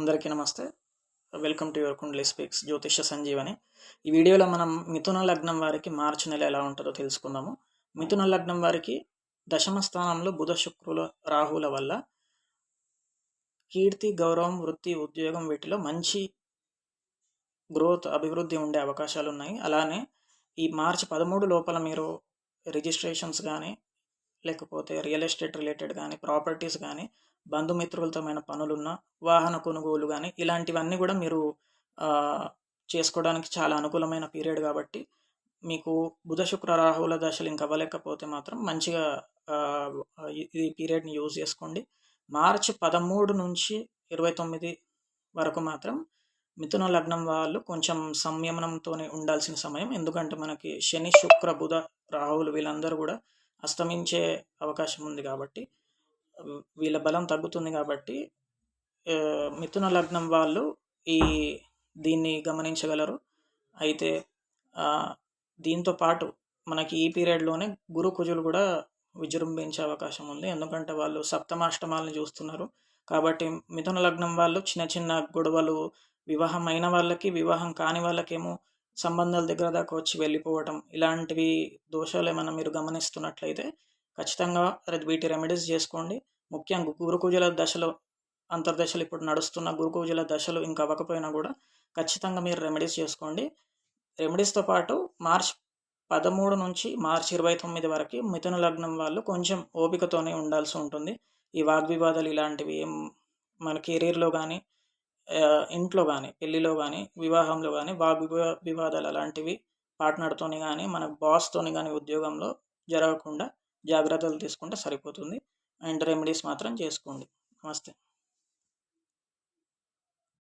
అందరికీ నమస్తే. Welcome to your Kundli speaks జ్యోతిష సంజీవని ఈ వీడియోలో మనం మిథున లగ్నం వారికి మార్చి నెల ఎలా ఉంటుందో తెలుసుకుందాము. మిథున లగ్నం వారికి దశమ స్థానంలో బుధ శుక్రుల రాహుల వల్ల కీర్తి గౌరవం వృత్తి ఉద్యోగం వీటిలో మంచి గ్రోత్ అభివృద్ధి ఉండే అవకాశాలు ఉన్నాయి. అలానే ఈ మార్చి పదమూడు లోపల మీరు రిజిస్ట్రేషన్స్ కానీ లేకపోతే రియల్ ఎస్టేట్ రిలేటెడ్ కానీ ప్రాపర్టీస్ కానీ బంధుమిత్రులతోమైన పనులున్న వాహన కొనుగోలు కానీ ఇలాంటివన్నీ కూడా మీరు చేసుకోవడానికి చాలా అనుకూలమైన పీరియడ్ కాబట్టి మీకు బుధ శుక్ర రాహుల దశలు ఇంకా అవ్వలేకపోతే మాత్రం మంచిగా ఈ పీరియడ్ని యూజ్ చేసుకోండి. మార్చి పదమూడు నుంచి ఇరవై తొమ్మిది వరకు మాత్రం మిథున లగ్నం వాళ్ళు కొంచెం సంయమనంతోనే ఉండాల్సిన సమయం. ఎందుకంటే మనకి శని శుక్ర బుధ రాహులు వీళ్ళందరూ కూడా అస్తమించే అవకాశం ఉంది కాబట్టి వీళ్ళ బలం తగ్గుతుంది కాబట్టి మిథున లగ్నం వాళ్ళు ఈ దీన్ని గమనించగలరు. అయితే దీంతో పాటు మనకి ఈ పీరియడ్లోనే గురు కుజులు కూడా విజృంభించే అవకాశం ఉంది. ఎందుకంటే వాళ్ళు సప్తమాష్టమాలను చూస్తున్నారు. కాబట్టి మిథున లగ్నం వాళ్ళు చిన్న చిన్న గొడవలు వివాహం అయిన వాళ్ళకి వివాహం కాని వాళ్ళకేమో సంబంధాల దగ్గర దాకా వచ్చి వెళ్ళిపోవటం ఇలాంటివి దోషాలు ఏమైనా మీరు గమనిస్తున్నట్లయితే ఖచ్చితంగా వీటి రెమెడీస్ చేసుకోండి. ముఖ్యంగా గురుకుజల దశలో అంతర్దశలు ఇప్పుడు నడుస్తున్న గురుకుజల దశలు ఇంకా అవ్వకపోయినా కూడా ఖచ్చితంగా మీరు రెమెడీస్ చేసుకోండి. రెమెడీస్తో పాటు మార్చ్ పదమూడు నుంచి మార్చ్ ఇరవై తొమ్మిది వరకు మిథున లగ్నం వాళ్ళు కొంచెం ఓపికతోనే ఉండాల్సి ఉంటుంది. ఈ వాగ్వివాదాలు ఇలాంటివి మన కెరీర్లో కానీ ఇంట్లో కానీ పెళ్ళిలో కానీ వివాహంలో కానీ వాగ్ వివాదాలు అలాంటివి పార్ట్నర్తోని కానీ మన బాస్తోని కానీ ఉద్యోగంలో జరగకుండా జాగ్రత్తలు తీసుకుంటే సరిపోతుంది. అండ్ రెమెడీస్ మాత్రం చేసుకోండి. నమస్తే.